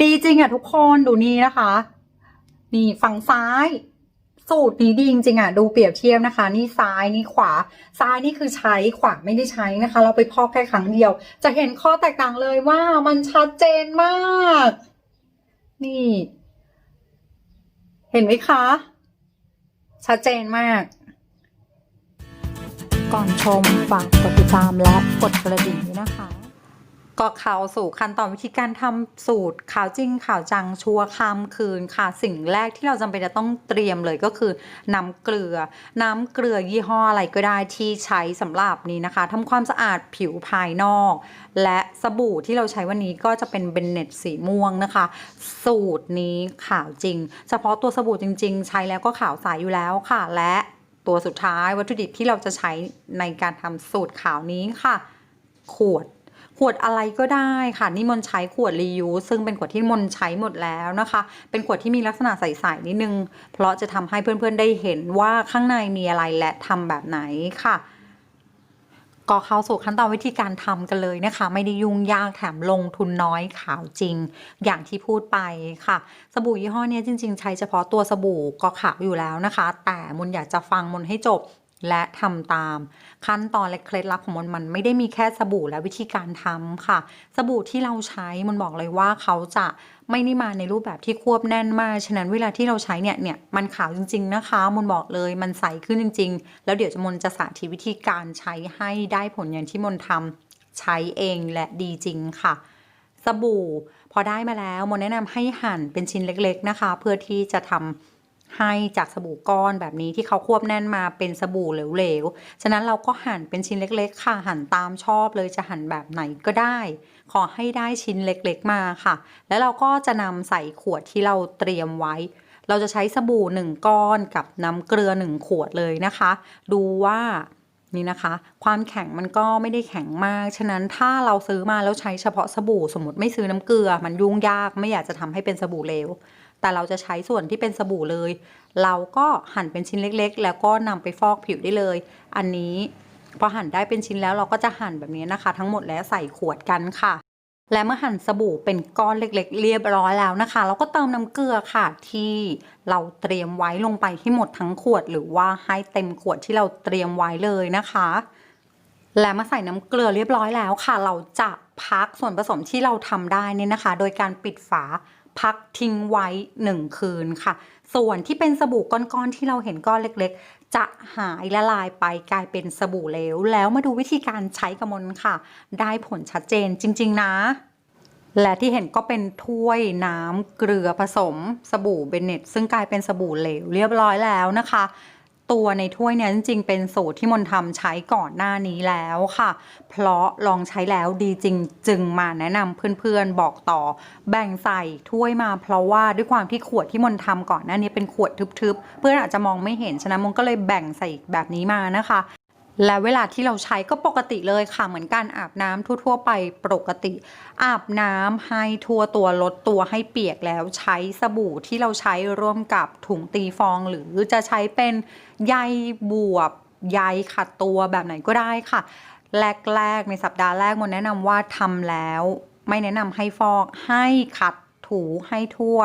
ดีจริงอะทุกคนดูนี่นะคะ นี่ฝั่งซ้าย สูตรนี้ดีจริงอะดูเปรียบเทียบนะคะ นี่ซ้ายนี่ขวา ซ้ายนี่คือใช้ขวาไม่ได้ใช้นะคะ เราไปพอกแค่ครั้งเดียว จะเห็นข้อแตกต่างเลยว่ามันชัดเจนมาก นี่ เห็นไหมคะ ชัดเจนมาก ก่อนชมฝากกดติดตามและกดกระดิ่งด้วยนะคะ ก็เข้าสู่ขั้นตอนวิธีการทำสูตรข่าวจริงข่าวจังชัวร์ข้ามคืนค่ะสิ่งแรกที่เราจำเป็นจะต้องเตรียมเลยก็คือน้ำเกลือ น้ำเกลือยี่ห้ออะไรก็ได้ที่ใช้สำหรับนี้นะคะทำความสะอาดผิวภายนอก และสบู่ที่เราใช้วันนี้ก็จะเป็นเบนเน็ตสีม่วงนะคะ สูตรนี้ขาวจริง เฉพาะตัวสบู่จริง ๆ ใช้แล้วก็ขาวใสอยู่แล้วค่ะ และตัวสุดท้ายวัตถุดิบที่เราจะใช้ในการทำสูตรขาวนี้ค่ะ ขวด วดอะไรก็ได้ค่ะนี่มนใช้ขวดรียูซึ่งเป็นขวดที่มนใช้หมดแล้วนะคะ เป็นขวดที่มีลักษณะใสๆนิดนึง เพราะจะทำให้เพื่อนๆได้เห็นว่าข้างในมีอะไรและทำแบบไหนค่ะก็เข้าสู่ขั้นตอนวิธีการทำกันเลยนะคะ ไม่ได้ยุ่งยากแถมลงทุนน้อยขาวจริง อย่างที่พูดไปค่ะ สบู่ยี่ห้อเนี้ยจริง ๆ ใช้เฉพาะตัวสบู่ก็ขาวอยู่แล้วนะคะ แต่มนอยากจะฟังมนให้จบ และทำตาม ขั้นตอนและเคล็ดลับของมันมันไม่ได้มีแค่สบู่และวิธีการทำค่ะ สบู่ที่เราใช้มันบอกเลยว่าเขาจะไม่ได้มาในรูปแบบที่ควบแน่นมาก ฉะนั้นเวลาที่เราใช้เนี่ยเนี่ยมันขาวจริง ๆ นะคะมนบอกเลยมันใสขึ้นจริง ๆ แล้วเดี๋ยวจะมนจะสาธิตวิธีการใช้ให้ได้ผลอย่างที่มนทำใช้เองและดีจริงค่ะสบู่ พอได้มาแล้วมนแนะนำให้หั่นเป็นชิ้นเล็กๆนะคะ เพื่อที่จะทำ ให้จากสบู่ก้อนแบบนี้ที่เขาควบแน่นมาเป็นสบู่เหลวๆ ฉะนั้นเราก็หั่นเป็นชิ้นเล็กๆ ค่ะ หั่นตามชอบเลยจะหั่นแบบไหนก็ได้ ขอให้ได้ชิ้นเล็กๆมาค่ะ แล้วเราก็จะนำใส่ขวดที่เราเตรียมไว้ เราจะใช้สบู่หนึ่งก้อนกับน้ำเกลือหนึ่งขวดเลยนะคะ ดูว่านี่นะคะ ความแข็งมันก็ไม่ได้แข็งมาก ฉะนั้นถ้าเราซื้อมาแล้วใช้เฉพาะสบู่สมมติไม่ซื้อน้ำเกลือ มันยุ่งยากไม่อยากจะทำให้เป็นสบู่เหลว แต่เราจะใช้ส่วนที่เป็นสบู่เลย เราก็หั่นเป็นชิ้นเล็กๆ แล้วก็นำไปฟอกผิวได้เลย อันนี้พอหั่นได้เป็นชิ้นแล้วเราก็จะหั่นแบบนี้นะคะ ทั้งหมดแล้วใส่ขวดกันค่ะ และเมื่อหั่นสบู่เป็นก้อนเล็ก ๆ เรียบร้อยแล้วนะคะ เราก็เติมน้ำเกลือค่ะที่เราเตรียมไว้ลงไปให้หมดทั้งขวด หรือว่าให้เต็มขวดที่เราเตรียมไว้เลยนะคะ และมาใส่น้ำเกลือเรียบร้อยแล้วค่ะ เราจะพักส่วนผสมที่เราทำได้นี่นะคะ โดยการปิดฝา พักทิ้งไว้หนึ่งคืนค่ะ ส่วนที่เป็นสบู่ก้อนๆที่เราเห็นก้อนเล็กๆ จะหายละลายไปกลายเป็นสบู่เหลว แล้วมาดูวิธีการใช้กระมนค่ะ ได้ผลชัดเจนจริง ๆ นะ และที่เห็นก็เป็นถ้วยน้ำเกลือผสมสบู่เบนเน็ตซึ่งกลายเป็นสบู่เหลวเรียบร้อยแล้วนะคะ ตัวในถ้วยเนี่ยจริงๆเป็นสูตรที่มนทำใช้ก่อนหน้านี้แล้วค่ะ เพราะลองใช้แล้วดีจริงจึงมาแนะนำเพื่อนๆบอกต่อ แบ่งใส่ถ้วยมา เพราะว่าด้วยความที่ขวดที่มนทำก่อนหน้านี้เป็นขวดทึบๆ เพื่อนอาจจะมองไม่เห็นฉะนั้นมนก็เลยแบ่งใส่แบบนี้มานะคะ และเวลาที่เราใช้ก็ปกติเลยค่ะ เหมือนการอาบน้ำทั่ว ๆ ไปปกติ อาบน้ำให้ทั่วตัวลดตัวให้เปียกแล้วใช้สบู่ที่เราใช้ร่วมกับถุงตีฟอง หรือจะใช้เป็นใยบวบใยขัดตัวแบบไหนก็ได้ค่ะ แรก ๆ ในสัปดาห์แรกมนแนะนำว่าทำแล้ว ไม่แนะนำให้ฟอกให้ขัดถูให้ทั่ว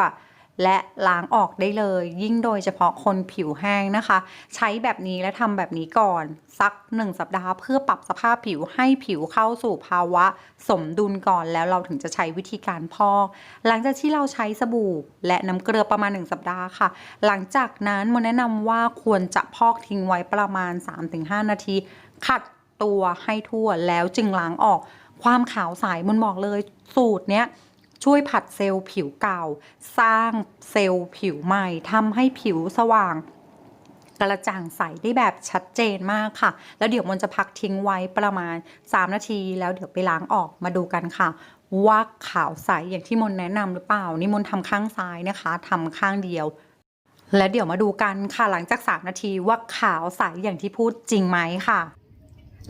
และล้างออกได้เลย ยิ่งโดยเฉพาะคนผิวแห้งนะคะ ใช้แบบนี้และทำแบบนี้ก่อน สักหนึ่งสัปดาห์เพื่อปรับสภาพผิวให้ผิวเข้าสู่ภาวะสมดุลก่อนแล้วเราถึงจะใช้วิธีการพอก หลังจากที่เราใช้สบู่และน้ำเกลือประมาณ 1 สัปดาห์ค่ะ หลังจากนั้นมนแนะนำว่าควรจะพอกทิ้งไว้ประมาณ 3-5 นาที ขัดตัวให้ทั่วแล้วจึงล้างออกความขาวใสมนบอกเลยสูตรเนี้ย ช่วยผัดเซลล์ผิวเก่า สร้างเซลล์ผิวใหม่ทำให้ผิวสว่างกระจ่างใสได้แบบชัดเจนมากค่ะ แล้วเดี๋ยวมนจะพักทิ้งไว้ประมาณ 3 นาที แล้วเดี๋ยวไปล้างออกมาดูกันค่ะ ว่าขาวใสอย่างที่มนแนะนำหรือเปล่า นี่มนทำข้างซ้ายนะคะทำข้างเดียว และเดี๋ยวมาดูกันค่ะหลังจาก 3 นาทีว่าขาวใสอย่างที่พูดจริงไหมค่ะ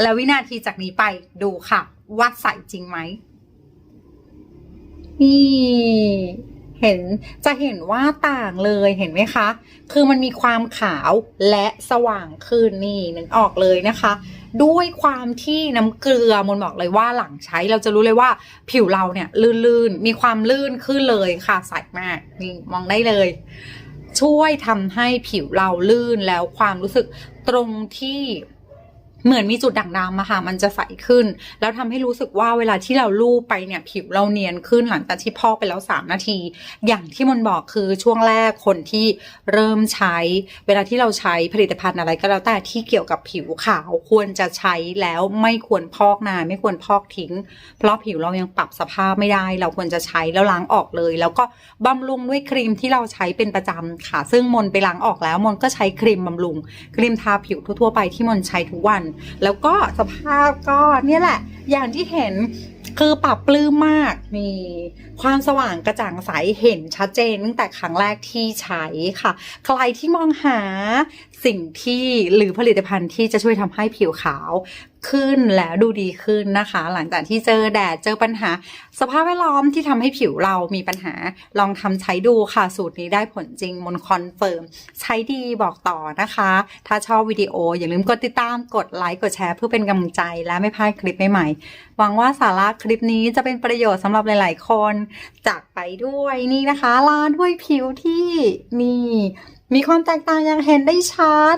แล้ววินาทีจากนี้ไปดูค่ะ ว่าใสจริงไหม นี่เห็นจะเห็นว่าต่างเลยเห็นไหมคะ คือมันมีความขาวและสว่างขึ้นนี่นึกออกเลยนะคะ ด้วยความที่น้ำเกลือมนบอกเลยว่าหลังใช้เราจะรู้เลยว่าผิวเราเนี่ยลื่นๆ มีความลื่นขึ้นเลยค่ะใสมากนี่มองได้เลย ช่วยทำให้ผิวเราลื่นแล้วความรู้สึกตรงที่ เหมือนมีจุดด่างดำอะค่ะมันจะใสขึ้น แล้วทำให้รู้สึกว่าเวลาที่เราลูบไปเนี่ยผิวเราเนียนขึ้นหลังจากที่พอกไปแล้ว 3 นาที อย่างที่มันบอกคือช่วงแรกคนที่เริ่มใช้ เวลาที่เราใช้ผลิตภัณฑ์อะไรก็แล้วแต่ที่เกี่ยวกับผิวขาวควรจะใช้แล้วไม่ควรพอกนานไม่ควรพอกทิ้ง เพราะผิวเรายังปรับสภาพไม่ได้ เราควรจะใช้แล้วล้างออกเลย แล้วก็บำรุงด้วยครีมที่เราใช้เป็นประจำค่ะ ซึ่งมนไปล้างออกแล้วมนก็ใช้ครีมบำรุง ครีมทาผิวทั่วๆไปที่มนใช้ทุกวันแล้วก็สภาพก็เนี่ยแหละ อย่างที่เห็นคือปรับปลื้มมากนี่ความสว่างกระจ่างใสเห็นชัดเจนตั้งแต่ครั้งแรกที่ใช้ค่ะ ใครที่มองหาสิ่งที่หรือผลิตภัณฑ์ที่จะช่วยทำให้ผิวขาว ขึ้นแล้วดูดีขึ้นนะคะ หลังจากที่เจอแดดเจอปัญหา สภาพแวดล้อมที่ทำให้ผิวเรามีปัญหาลองทำใช้ดูค่ะ สูตรนี้ได้ผลจริงมนคอนเฟิร์ม ใช้ดีบอกต่อนะคะ ถ้าชอบวิดีโออย่าลืมกดติดตามกดไลค์กดแชร์เพื่อเป็นกำลังใจและไม่พลาดคลิปใหม่ๆหวังว่าสาระคลิปนี้จะเป็นประโยชน์สำหรับหลาย ๆ คนจากไปด้วยนี่นะคะลาด้วยผิวที่นี่มีความแตกต่างอย่างเห็นได้ชัด